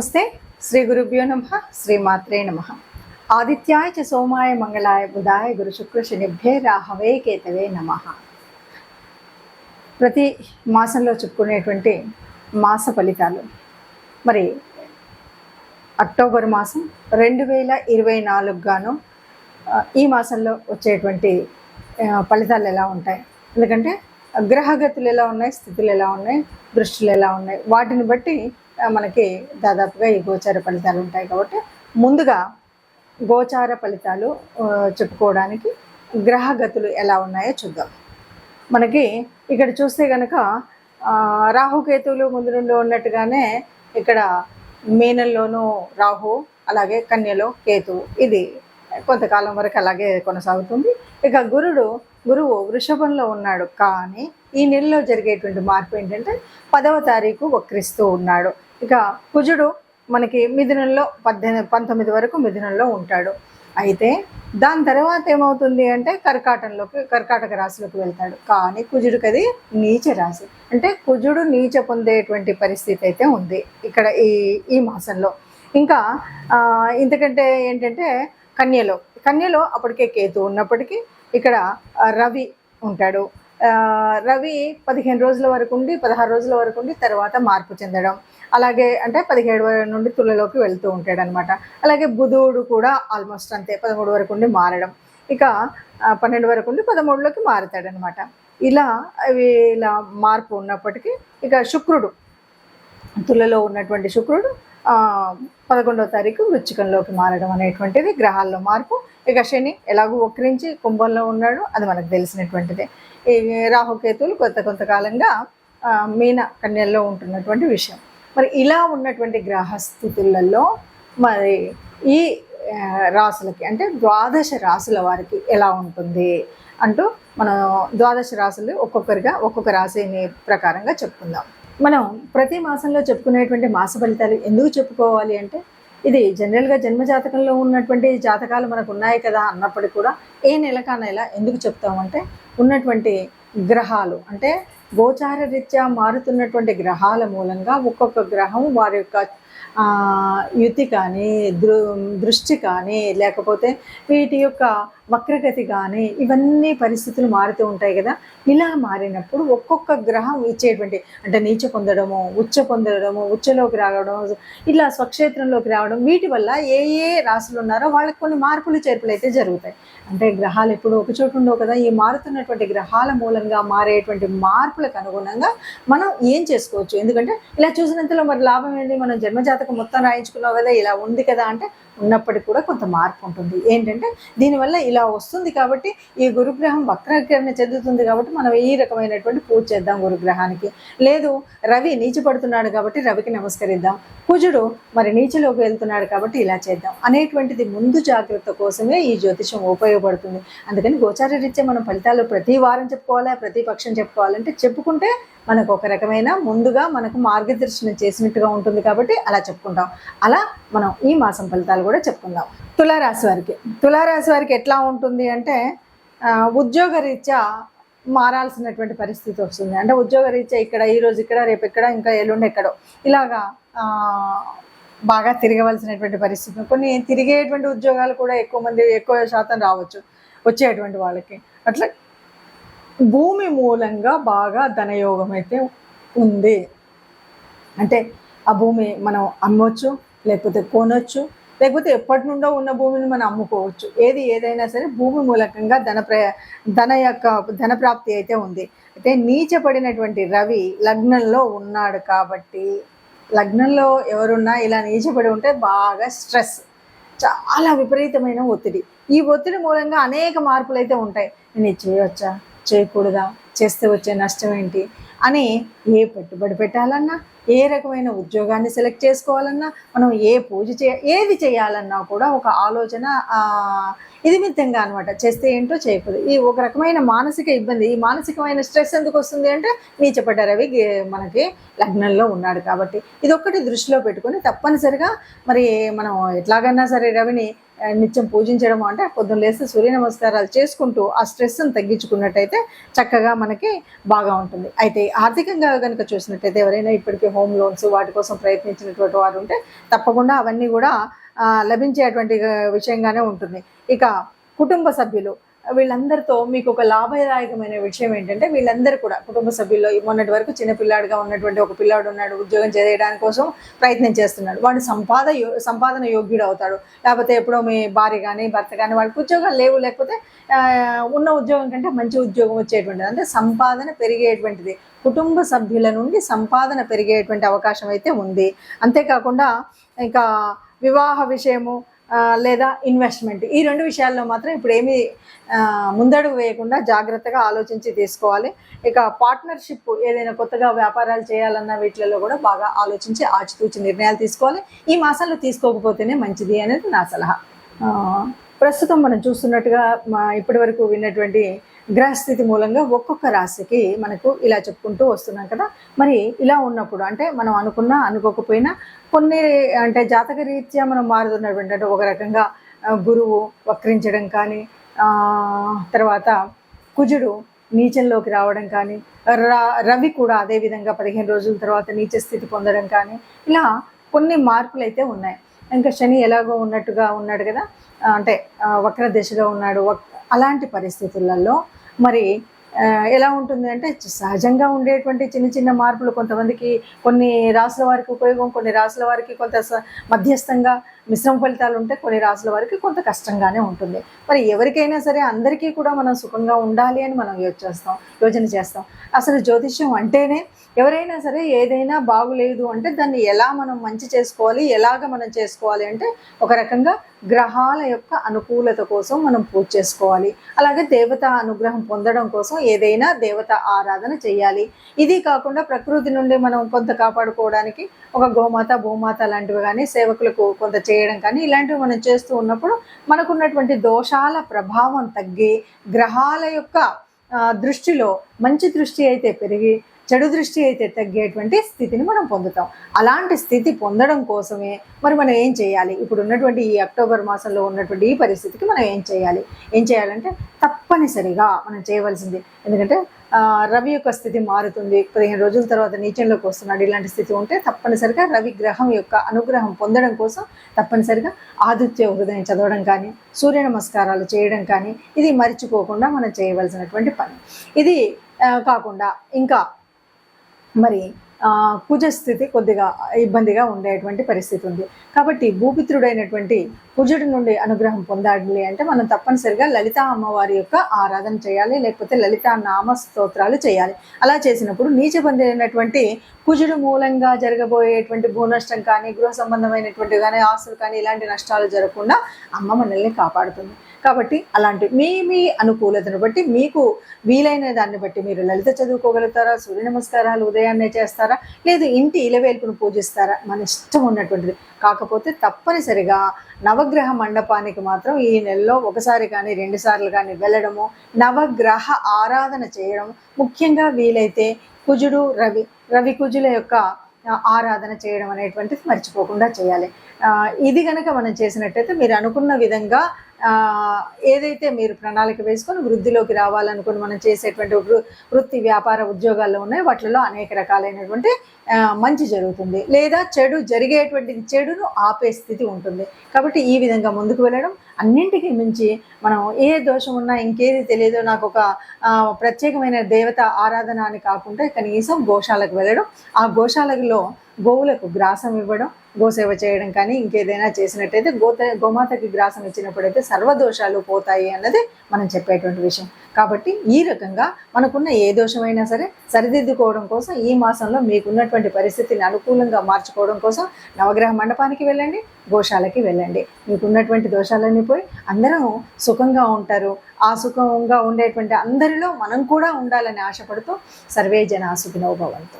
నమస్తే. శ్రీ గురుభ్యో నమ శ్రీ మాత్రే నమ. ఆదిత్యాయ చ సోమాయ మంగళాయ బుధాయ గురు శుక్ర శనిభ్యే రాహవే కేతవే నమ. ప్రతి మాసంలో చెప్పుకునేటువంటి మాస ఫలితాలు. మరి అక్టోబర్ మాసం రెండు వేల ఇరవై నాలుగుగాను ఈ మాసంలో వచ్చేటువంటి ఫలితాలు ఎలా ఉంటాయి? ఎందుకంటే గ్రహగతులు ఎలా ఉన్నాయి స్థితులు ఎలా ఉన్నాయి దృష్టిలు ఎలా ఉన్నాయి వాటిని బట్టి మనకి దాదాపుగా ఈ గోచార ఫలితాలు ఉంటాయి కాబట్టి ముందుగా గోచార ఫలితాలు చెప్పుకోవడానికి గ్రహగతులు ఎలా ఉన్నాయో చూద్దాం. మనకి ఇక్కడ చూస్తే కనుక రాహుకేతువులు ముందు నుండి ఉన్నట్టుగానే ఇక్కడ మీనంలోనూ రాహు అలాగే కన్యలో కేతువు ఇది కొంతకాలం వరకు అలాగే కొనసాగుతుంది. ఇక గురుడు గురువు వృషభంలో ఉన్నాడు. కానీ ఈ నెలలో జరిగేటువంటి మార్పు ఏంటంటే పదవ తారీఖు వక్రిస్తూ ఉన్నాడు. ఇక కుజుడు మనకి మిథునంలో పద్దెనిమిది పంతొమ్మిది వరకు మిథునంలో ఉంటాడు. అయితే దాని తర్వాత ఏమవుతుంది అంటే కర్కాటంలోకి కర్కాటక రాశిలోకి వెళ్తాడు. కానీ కుజుడికి అది నీచ రాశి. అంటే కుజుడు నీచ పొందేటువంటి పరిస్థితి అయితే ఉంది ఇక్కడ ఈ ఈ మాసంలో. ఇంకా ఇంతకంటే ఏంటంటే కన్యలో కన్యలో అప్పటికే కేతు ఉన్నప్పటికీ ఇక్కడ రవి ఉంటాడు. రవి పదిహేను రోజుల వరకు ఉండి పదహారు రోజుల వరకు ఉండి తర్వాత మార్పు చెందడం. అలాగే అంటే పదిహేడు వర- నుండి తులలోకి వెళ్తూ ఉంటాడు అనమాట అలాగే బుధుడు కూడా ఆల్మోస్ట్ అంతే పదమూడు వరకు ఉండి మారడం. ఇక పన్నెండు వరకు ఉండి పదమూడులోకి మారుతాడనమాట. ఇలా ఇలా మార్పు ఉన్నప్పటికీ ఇక శుక్రుడు తులలో ఉన్నటువంటి శుక్రుడు పదకొండవ తారీఖు వృచ్చికంలోకి మారడం అనేటువంటిది గ్రహాల్లో మార్పు. ఇక శని ఎలాగో వక్రించి కుంభంలో ఉన్నాడు అది మనకు తెలిసినటువంటిదే. ఈ రాహుకేతువులు కొంత కొంతకాలంగా మీన కన్యల్లో ఉంటున్నటువంటి విషయం. మరి ఇలా ఉన్నటువంటి గ్రహస్థితులలో మరి ఈ రాసులకి అంటే ద్వాదశ రాసుల వారికి ఎలా ఉంటుంది అంటూ మనం ద్వాదశ రాసులు ఒక్కొక్కరిగా ఒక్కొక్క రాశిని ప్రకారంగా చెప్పుకుందాం. మనం ప్రతి మాసంలో చెప్పుకునేటువంటి మాస ఫలితాలు ఎందుకు చెప్పుకోవాలి అంటే ఇది జనరల్గా జన్మజాతకంలో ఉన్నటువంటి జాతకాలు మనకు ఉన్నాయి కదా అన్నప్పటికీ కూడా ఏ నెలకా నెల ఎందుకు చెప్తామంటే ఉన్నటువంటి గ్రహాలు అంటే గోచార రీత్యా మారుతున్నటువంటి గ్రహాల మూలంగా ఒక్కొక్క గ్రహం వారి యొక్క యుతి కానీ దృ దృష్టి కానీ లేకపోతే వీటి యొక్క వక్రగతి కానీ ఇవన్నీ పరిస్థితులు మారుతూ ఉంటాయి కదా. ఇలా మారినప్పుడు ఒక్కొక్క గ్రహం ఇచ్చేటువంటి అంటే నీచ పొందడము ఉచ్చ పొందడము ఉచ్చలోకి రావడం ఇలా స్వక్షేత్రంలోకి రావడం వీటి వల్ల ఏ ఏ రాశులు ఉన్నారో వాళ్ళకి కొన్ని మార్పులు చేర్పులు అయితే జరుగుతాయి. అంటే గ్రహాలు ఎప్పుడు ఒక చోటు ఉండవు కదా. ఈ మారుతున్నటువంటి గ్రహాల మూలంగా మారేటువంటి మార్పులకు అనుగుణంగా మనం ఏం చేసుకోవచ్చు? ఎందుకంటే ఇలా చూసినంతలో మరి లాభం ఏంటి? మనం జన్మజాతకం మొత్తం రాయించుకున్నావు కదా ఇలా ఉంది కదా అంటే ఉన్నప్పటికీ కూడా కొంత మార్పు ఉంటుంది. ఏంటంటే దీనివల్ల ఇలా వస్తుంది కాబట్టి ఈ గురుగ్రహం వక్రీకరణ చెందుతుంది కాబట్టి మనం ఈ రకమైనటువంటి పూజ చేద్దాం గురుగ్రహానికి. లేదు రవి నీచపడుతున్నాడు కాబట్టి రవికి నమస్కరిద్దాం. కుజుడు మరి నీచలోకి వెళ్తున్నాడు కాబట్టి ఇలా చేద్దాం. అనేటువంటిది ముందు జాగ్రత్త కోసమే ఈ జ్యోతిషం ఉపయోగపడుతుంది. అందుకని గోచార రీత్యా మనం ఫలితాలు ప్రతి వారం చెప్పుకోవాలా ప్రతి పక్షం చెప్పుకోవాలంటే చెప్పుకుంటే మనకు ఒక రకమైన ముందుగా మనకు మార్గదర్శనం చేసినట్టుగా ఉంటుంది కాబట్టి అలా చెప్పుకుంటాం. అలా మనం ఈ మాసం ఫలితాలు కూడా చెప్పుకుందాం. తులారాశి వారికి తులారాశి వారికి ఎట్లా ఉంటుంది అంటే ఉద్యోగరీత్యా ఉద్యోగ రీత్యా మారాల్సినటువంటి పరిస్థితి వస్తుంది. అంటే ఉద్యోగ రీత్యా ఇక్కడ ఈరోజు ఇక్కడ రేపు ఇక్కడ ఇంకా ఎల్లుండి ఎక్కడో ఇలాగా బాగా తిరగవలసినటువంటి పరిస్థితి. కొన్ని తిరిగేటువంటి ఉద్యోగాలు కూడా ఎక్కువ మంది ఎక్కువ శాతం రావచ్చు వచ్చేటువంటి వాళ్ళకి. అట్లా భూమి మూలంగా బాగా ధనయోగం అయితే ఉంది. అంటే ఆ భూమి మనం అమ్మొచ్చు లేకపోతే కొనొచ్చు లేకపోతే ఎప్పటి నుండో ఉన్న భూమిని మనం అమ్ముకోవచ్చు. ఏది ఏదైనా సరే భూమి మూలకంగా ధన ప్ర ధన యొక్క ధన ప్రాప్తి అయితే ఉంది. అయితే నీచపడినటువంటి రవి లగ్నంలో ఉన్నాడు కాబట్టి లగ్నంలో ఎవరున్నా ఇలా నీచపడి ఉంటే బాగా స్ట్రెస్ చాలా విపరీతమైన ఒత్తిడి. ఈ ఒత్తిడి మూలంగా అనేక మార్పులు అయితే ఉంటాయి. నేను చేయవచ్చా? చేయకూడదా? చేస్తే వచ్చే నష్టం ఏంటి? అని ఏ పెట్టుబడి పెట్టాలన్నా ఏ రకమైన ఉద్యోగాన్ని సెలెక్ట్ చేసుకోవాలన్నా మనం ఏ పూజ చేయ ఏది చేయాలన్నా కూడా ఒక ఆలోచన ఇది మితంగా అనమాట చేస్తే ఏంటో చేయకూడదు. ఈ ఒక రకమైన మానసిక ఇబ్బంది ఈ మానసికమైన స్ట్రెస్ ఎందుకు వస్తుంది అంటే నీచపడ్డ రవి మనకి లగ్నంలో ఉన్నాడు కాబట్టి. ఇది ఒక్కటి దృష్టిలో పెట్టుకొని తప్పనిసరిగా మరి మనం ఎట్లాగన్నా సరే రవిని నిత్యం పూజించడం అంటే పొద్దున్న లేస్తే సూర్య నమస్కారాలు చేసుకుంటూ ఆ స్ట్రెస్ని తగ్గించుకున్నట్టయితే చక్కగా మనకి బాగా ఉంటుంది. అయితే ఆర్థికంగా కనుక చూసినట్టయితే ఎవరైనా ఇప్పటికీ హోమ్ లోన్స్ వాటి కోసం ప్రయత్నించినటువంటి వారు ఉంటే తప్పకుండా అవన్నీ కూడా లభించేటువంటి విషయంగానే ఉంటుంది. ఇక కుటుంబ సభ్యులు వీళ్ళందరితో మీకు ఒక లాభదాయకమైన విషయం ఏంటంటే వీళ్ళందరూ కూడా కుటుంబ సభ్యుల్లో మొన్నటి వరకు చిన్నపిల్లాడిగా ఉన్నటువంటి ఒక పిల్లాడు ఉన్నాడు ఉద్యోగం చేయడానికి కోసం ప్రయత్నం చేస్తున్నాడు. వాడు సంపాద యో- సంపాదన యోగ్యుడు అవుతాడు. లేకపోతే ఎప్పుడో మీ భార్య కానీ భర్త కానీ వాళ్ళకి ఉద్యోగాలు లేవు. లేకపోతే ఉన్న ఉద్యోగం కంటే మంచి ఉద్యోగం వచ్చేటువంటిది. అంటే సంపాదన పెరిగేటువంటిది. కుటుంబ సభ్యుల నుండి సంపాదన పెరిగేటువంటి అవకాశం అయితే ఉంది. అంతేకాకుండా ఇంకా వివాహ విషయము లేదా ఇన్వెస్ట్మెంట్ ఈ రెండు విషయాల్లో మాత్రం ఇప్పుడు ఏమీ ముందడుగు వేయకుండా జాగ్రత్తగా ఆలోచించి తీసుకోవాలి. ఇక పార్ట్నర్షిప్ ఏదైనా కొత్తగా వ్యాపారాలు చేయాలన్న వీటిలలో కూడా బాగా ఆలోచించి ఆచితూచి నిర్ణయాలు తీసుకోవాలి. ఈ మాసంలో తీసుకోకపోతేనే మంచిది అనేది నా సలహా. ప్రస్తుతం మనం చూస్తున్నట్టుగా ఇప్పటి వరకు విన్నటువంటి గ్రహస్థితి మూలంగా ఒక్కొక్క రాశికి మనకు ఇలా చెప్పుకుంటూ వస్తున్నాం కదా. మరి ఇలా ఉన్నప్పుడు అంటే మనం అనుకున్నా అనుకోకపోయినా కొన్ని అంటే జాతక రీత్యా మనం మారుతున్నటువంటి అంటే ఒక రకంగా గురువు వక్రించడం కానీ తర్వాత కుజుడు నీచంలోకి రావడం కానీ రవి కూడా అదే విధంగా పదిహేను రోజుల తర్వాత నీచ స్థితి పొందడం కానీ ఇలా కొన్ని మార్పులు అయితే ఉన్నాయి. ఇంకా శని ఎలాగో ఉన్నట్టుగా ఉన్నాడు కదా. అంటే వక్ర దిశగా ఉన్నాడు. వక్- అలాంటి పరిస్థితులలో మరి ఎలా ఉంటుంది అంటే సహజంగా ఉండేటువంటి చిన్న చిన్న మార్పులు కొంతమందికి కొన్ని రాసుల వారికి ఉపయోగం కొన్ని రాసుల వారికి కొంత స- మధ్యస్థంగా మిశ్రమ ఫలితాలు ఉంటే కొన్ని రాసుల వారికి కొంత కష్టంగానే ఉంటుంది. మరి ఎవరికైనా సరే అందరికీ కూడా మనం సుఖంగా ఉండాలి అని మనం చేస్తాం యోచన చేస్తాం. అసలు జ్యోతిష్యం అంటేనే ఎవరైనా సరే ఏదైనా బాగులేదు అంటే దాన్ని ఎలా మనం మంచి చేసుకోవాలి ఎలాగ మనం చేసుకోవాలి అంటే ఒక రకంగా గ్రహాల యొక్క అనుకూలత కోసం మనం పూజ చేసుకోవాలి. అలాగే దేవత అనుగ్రహం పొందడం కోసం ఏదైనా దేవత ఆరాధన చేయాలి. ఇది కాకుండా ప్రకృతి నుండి మనం కొంత కాపాడుకోవడానికి ఒక గోమాత భూమాత లాంటివి కానీ సేవకులకు కొంత చేయడం కానీ ఇలాంటివి మనం చేస్తూ ఉన్నప్పుడు మనకున్నటువంటి దోషాల ప్రభావం తగ్గి గ్రహాల యొక్క దృష్టిలో మంచి దృష్టి అయితే పెరిగి చెడు దృష్టి అయితే తగ్గేటువంటి స్థితిని మనం పొందుతాం. అలాంటి స్థితి పొందడం కోసమే మరి మనం ఏం చేయాలి? ఇప్పుడు ఉన్నటువంటి ఈ అక్టోబర్ మాసంలో ఉన్నటువంటి ఈ పరిస్థితికి మనం ఏం చేయాలి? ఏం చేయాలంటే తప్పనిసరిగా మనం చేయవలసింది ఎందుకంటే రవి యొక్క స్థితి మారుతుంది. పదిహేను రోజుల తర్వాత నీచంలోకి వస్తున్నాడు. ఇలాంటి స్థితి ఉంటే తప్పనిసరిగా రవి గ్రహం యొక్క అనుగ్రహం పొందడం కోసం తప్పనిసరిగా ఆదిత్య హృదయం చదవడం కానీ సూర్య నమస్కారాలు చేయడం కానీ ఇది మర్చిపోకుండా మనం చేయవలసినటువంటి పని. ఇది కాకుండా ఇంకా మరి కుజస్థితి కుజ స్థితి కొద్దిగా ఇబ్బందిగా ఉండేటువంటి పరిస్థితి ఉంది. కాబట్టి భూపిత్రుడైనటువంటి కుజుడి నుండి అనుగ్రహం పొందాలి అంటే మనం తప్పనిసరిగా లలిత అమ్మవారి యొక్క ఆరాధన చేయాలి లేకపోతే లలితా నామ స్తోత్రాలు చేయాలి. అలా చేసినప్పుడు నీచబందైనటువంటి కుజుడు మూలంగా జరగబోయేటువంటి భూ నష్టం కానీ గృహ సంబంధమైనటువంటి కానీ ఆస్తులు కానీ ఇలాంటి నష్టాలు జరగకుండా అమ్మ మనల్ని కాపాడుతుంది. కాబట్టి అలాంటి మీ మీ అనుకూలతను బట్టి మీకు వీలైన దాన్ని బట్టి మీరు లలిత చదువుకోగలుగుతారా సూర్య నమస్కారాలు ఉదయాన్నే చేస్తారా లేదు ఇంటి ఇలవేల్పును పూజిస్తారా మన ఇష్టం ఉన్నటువంటిది. కాకపోతే తప్పనిసరిగా నవగ్రహ మండపానికి మాత్రం ఈ నెలలో ఒకసారి కానీ రెండు సార్లు కానీ వెళ్ళడము నవగ్రహ ఆరాధన చేయడం ముఖ్యంగా వీలైతే కుజుడు రవి రవి కుజుల యొక్క ఆరాధన చేయడం అనేటువంటిది మర్చిపోకుండా చేయాలి. ఇది కనుక మనం చేసినట్టయితే మీరు అనుకున్న విధంగా ఏదైతే మీరు ప్రణాళిక వేసుకొని వృద్ధిలోకి రావాలనుకుని మనం చేసేటువంటి వృ- వృత్తి వ్యాపార ఉద్యోగాల్లో ఉన్నాయి వాటిలో అనేక రకాలైనటువంటి మంచి జరుగుతుంది. లేదా చెడు జరిగేటువంటి చెడును ఆపే స్థితి ఉంటుంది. కాబట్టి ఈ విధంగా ముందుకు వెళ్ళడం అన్నింటికీ మించి మనం ఏ దోషం ఉన్నా ఇంకేది తెలియదో నాకు ఒక ప్రత్యేకమైన దేవత ఆరాధన అని కాకుండా కనీసం గోశాలకు వెళ్ళడం ఆ గోశాలలో గోవులకు గ్రాసం ఇవ్వడం గోసేవ చేయడం కానీ ఇంకేదైనా చేసినట్టయితే గోత గోమాతకి గ్రాసం ఇచ్చినప్పుడైతే సర్వదోషాలు పోతాయి అన్నది మనం చెప్పేటువంటి విషయం. కాబట్టి ఈ రకంగా మనకున్న ఏ దోషమైనా సరే సరిదిద్దుకోవడం కోసం ఈ మాసంలో మీకున్నటువంటి పరిస్థితిని అనుకూలంగా మార్చుకోవడం కోసం నవగ్రహ మండపానికి వెళ్ళండి గోశాలకి వెళ్ళండి. మీకున్నటువంటి దోషాలన్నీ పోయి అందరం సుఖంగా ఉంటారు. ఆ సుఖంగా ఉండేటువంటి అందరిలో మనం కూడా ఉండాలని ఆశపడుతూ సర్వే జన సుఖినోభవంతో